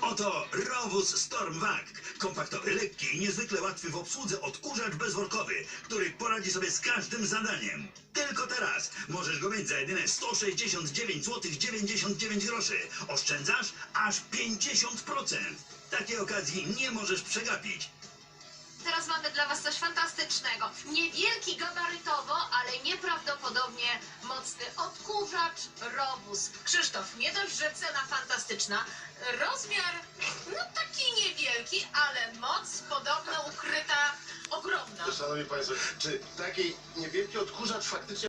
Oto Rowus Stormwag. Kompaktowy, lekki i niezwykle łatwy w obsłudze odkurzacz bezworkowy, który poradzi sobie z każdym zadaniem. Tylko teraz możesz go mieć za jedyne 169 zł 99 groszy. Oszczędzasz aż 50%. Takiej okazji nie możesz przegapić. Teraz mamy dla Was coś fantastycznego. Niewielki gabarytowo, ale nieprawdopodobnie mocny odkurzacz Robus. Krzysztof, nie dość, że cena fantastyczna, rozmiar no taki Szanowni Państwo, czy taki niewielki odkurzacz faktycznie